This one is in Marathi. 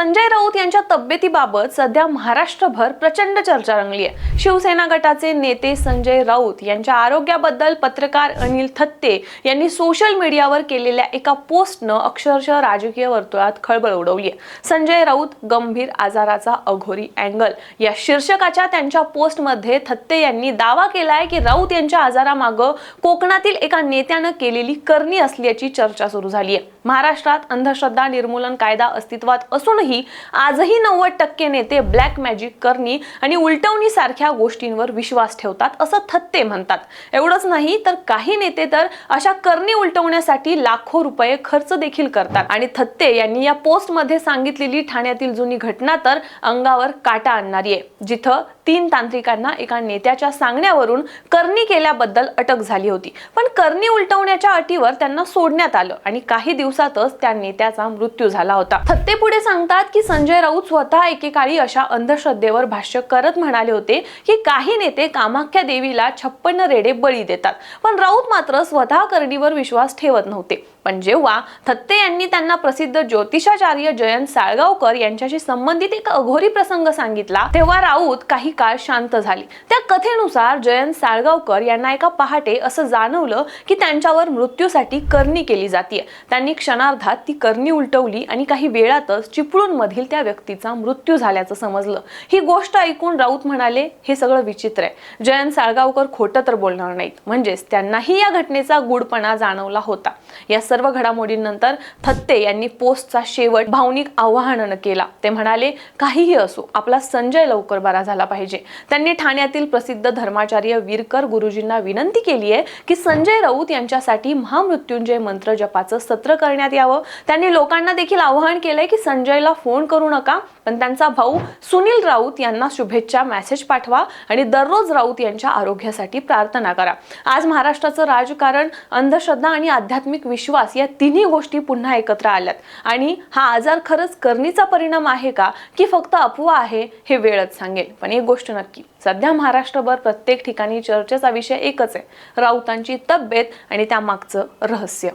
संजय राऊत यांच्या तब्येतीबाबत सध्या महाराष्ट्रभर प्रचंड चर्चा रंगली आहे. शिवसेना गटाचे नेते संजय राऊत यांच्या आरोग्याबद्दल पत्रकार अनिल थत्ते यांनी सोशल मीडियावर केलेल्या एका पोस्टनं अक्षरशः राजकीय वर्तुळात खळबळ उडवली आहे. संजय राऊत गंभीर आजाराचा अघोरी अँगल. या शीर्षकाच्या त्यांच्या पोस्टमध्ये थत्ते यांनी दावा केलाय की राऊत यांच्या आजारामागं कोकणातील एका नेत्यानं केलेली करणी असल्याची चर्चा सुरू झाली आहे. महाराष्ट्रात अंधश्रद्धा निर्मूलन कायदा अस्तित्वात असूनही आजही नव्वद टक्के नेते ब्लॅक मॅजिक करणी आणि उलटवणी सारख्या गोष्टींवर विश्वास ठेवतात असं थत्ते म्हणतात. एवढंच नाही तर काही नेते तर अशा करणी उलटवण्यासाठी लाखो रुपये खर्च देखील करतात. आणि थत्ते यांनी या पोस्टमध्ये सांगितलेली ठाण्यातील जुनी घटना तर अंगावर काटा आणणारी आहे जिथं तीन तांत्रिकांना एका नेत्याच्या सांगण्यावरून करणी केल्याबद्दल अटक झाली होती. पण करणी उलटवण्याच्या अटीवर त्यांना सोडण्यात आलं आणि काही दिवस दिवसातच त्यांनी त्याचा मृत्यू झाला होता. थत्ते पुढे सांगतात की संजय राऊत स्वतः एकेकाळी अशा अंधश्रद्धेवर भाष्य करत म्हणाले होते की काही नेते कामाख्या देवीला छप्पन्न रेडे बळी देतात. पण राऊत मात्र स्वतः करणीवर विश्वास ठेवत नव्हते. पण जेव्हा थत्ते यांनी त्यांना प्रसिद्ध ज्योतिषाचार्य जयंत साळगावकर यांच्याशी संबंधित एक अघोरी प्रसंग सांगितला तेव्हा राऊत काही काळ शांत झाली. त्या कथेनुसार जयंत साळगावकर यांना एका पहाटे असं जाणवलं की त्यांच्यावर मृत्यूसाठी करणी केली जाते त्यांनी क्षणार्धात ती करणी उलटवली आणि काही वेळातच चिपळूण मधील त्या व्यक्तीचा मृत्यू झाल्याचं समजलं. ही गोष्ट ऐकून राऊत म्हणाले हे सगळं विचित्र आहे. जयंत साळगावकर खोटं तर बोलणार नाहीत. म्हणजेच त्यांनाही या घटनेचा गुडपणा जाणवला होता. या सर्व घडामोडींनंतर थत्ते यांनी पोस्टचा शेवट भावनिक आवाहनानं केला. ते म्हणाले काहीही असो आपला संजय लवकर बरा झाला पाहिजे. त्यांनी ठाण्यातील प्रसिद्ध धर्माचार्य वीरकर गुरुजींना विनंती केली आहे की संजय राऊत यांच्यासाठी महामृत्युंजय मंत्र जपाचं सत्र करण्यात यावं. त्यांनी लोकांना देखील आवाहन केलंय की संजयला फोन करू नका पण त्यांचा भाऊ सुनील राऊत यांना शुभेच्छा मेसेज पाठवा आणि दररोज राऊत यांच्या आरोग्यासाठी प्रार्थना करा. आज महाराष्ट्राचं राजकारण अंधश्रद्धा आणि आध्यात्मिक विश्वास या तिन्ही गोष्टी पुन्हा एकत्र आल्यात. आणि हा आजार खरंच करणीचा परिणाम आहे का की फक्त अफवा आहे हे वेळच सांगेल. पण एक गोष्ट नक्की सध्या महाराष्ट्रभर प्रत्येक ठिकाणी चर्चेचा विषय एकच आहे. राऊतांची तब्येत आणि त्यामागचं रहस्य.